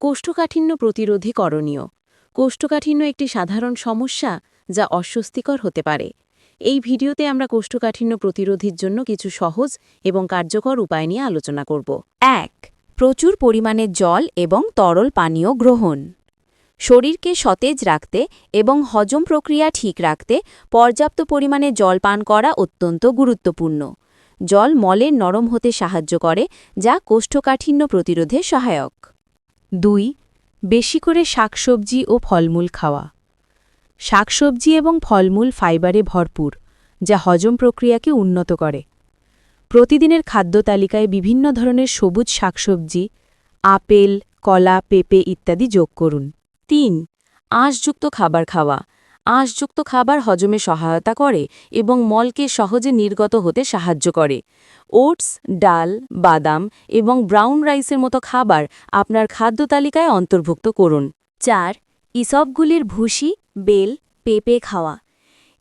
কোষ্ঠকাঠিন্য প্রতিরোধী করণীয়। কোষ্ঠকাঠিন্য একটি সাধারণ সমস্যা যা অস্বস্তিকর হতে পারে। এই ভিডিওতে আমরা কোষ্ঠকাঠিন্য প্রতিরোধীর জন্য কিছু সহজ এবং কার্যকর উপায় নিয়ে আলোচনা করব। এক, প্রচুর পরিমাণে জল এবং তরল পানীয় গ্রহণ। শরীরকে সতেজ রাখতে এবং হজম প্রক্রিয়া ঠিক রাখতে পর্যাপ্ত পরিমাণে জল পান করা অত্যন্ত গুরুত্বপূর্ণ। জল মলের নরম হতে সাহায্য করে, যা কোষ্ঠকাঠিন্য প্রতিরোধে সহায়ক। দুই, বেশি করে শাকসবজি ও ফলমূল খাওয়া। শাকসবজি এবং ফলমূল ফাইবারে ভরপুর, যা হজম প্রক্রিয়াকে উন্নত করে। প্রতিদিনের খাদ্য তালিকায় বিভিন্ন ধরনের সবুজ শাকসবজি, আপেল, কলা, পেঁপে ইত্যাদি যোগ করুন। তিন, আঁশযুক্ত খাবার খাওয়া আঁশযুক্ত খাবার হজমে সহায়তা করে এবং মলকে সহজে নির্গত হতে সাহায্য করে। ওটস, ডাল, বাদাম এবং ব্রাউন রাইসের মতো খাবার আপনার খাদ্য তালিকায় অন্তর্ভুক্ত করুন। চার ইসবগুলির ভুসি, বেল, পেঁপে খাওয়া।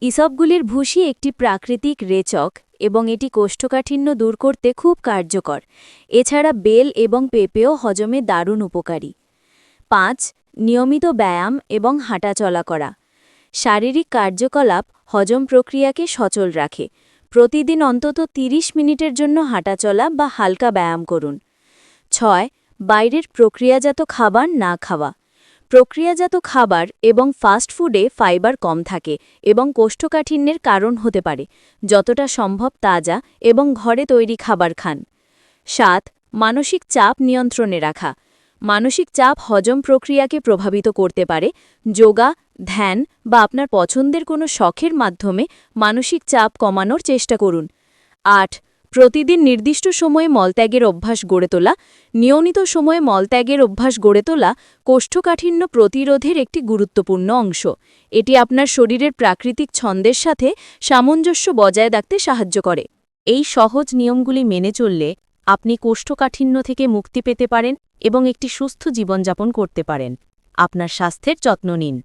ইসবগুলির ভুসি একটি প্রাকৃতিক রেচক এবং এটি কোষ্ঠকাঠিন্য দূর করতে খুব কার্যকর। এছাড়া বেল এবং পেঁপেও হজমে দারুণ উপকারী। পাঁচ, নিয়মিত ব্যায়াম এবং হাঁটাচলা করা। শারীরিক কার্যকলাপ হজম প্রক্রিয়াকে সচল রাখে। প্রতিদিন অন্তত ৩০ মিনিটের জন্য হাঁটাচলা বা হালকা ব্যায়াম করুন। ছয়, বাইরের প্রক্রিয়াজাত খাবার না খাওয়া। প্রক্রিয়াজাত খাবার এবং ফাস্ট ফুডে ফাইবার কম থাকে এবং কোষ্ঠকাঠিন্যের কারণ হতে পারে, যতটা সম্ভব তাজা এবং ঘরে তৈরি খাবার খান। সাত, মানসিক চাপ নিয়ন্ত্রণে রাখা। মানসিক চাপ হজম প্রক্রিয়াকে প্রভাবিত করতে পারে। যোগা ধ্যান বা আপনার পছন্দের কোনো শখের মাধ্যমে মানসিক চাপ কমানোর চেষ্টা করুন। আট, প্রতিদিন নির্দিষ্ট সময়ে মলত্যাগের অভ্যাস গড়ে তোলা। নিয়মিত সময়ে মলত্যাগের অভ্যাস গড়ে তোলা কোষ্ঠকাঠিন্য প্রতিরোধের একটি গুরুত্বপূর্ণ অংশ। এটি আপনার শরীরের প্রাকৃতিক ছন্দের সাথে সামঞ্জস্য বজায় রাখতে সাহায্য করে। এই সহজ নিয়মগুলি মেনে চললে আপনি কোষ্ঠকাঠিন্য থেকে মুক্তি পেতে পারেন এবং একটি সুস্থ জীবনযাপন করতে পারেন। আপনার স্বাস্থ্যের যত্ন নিন।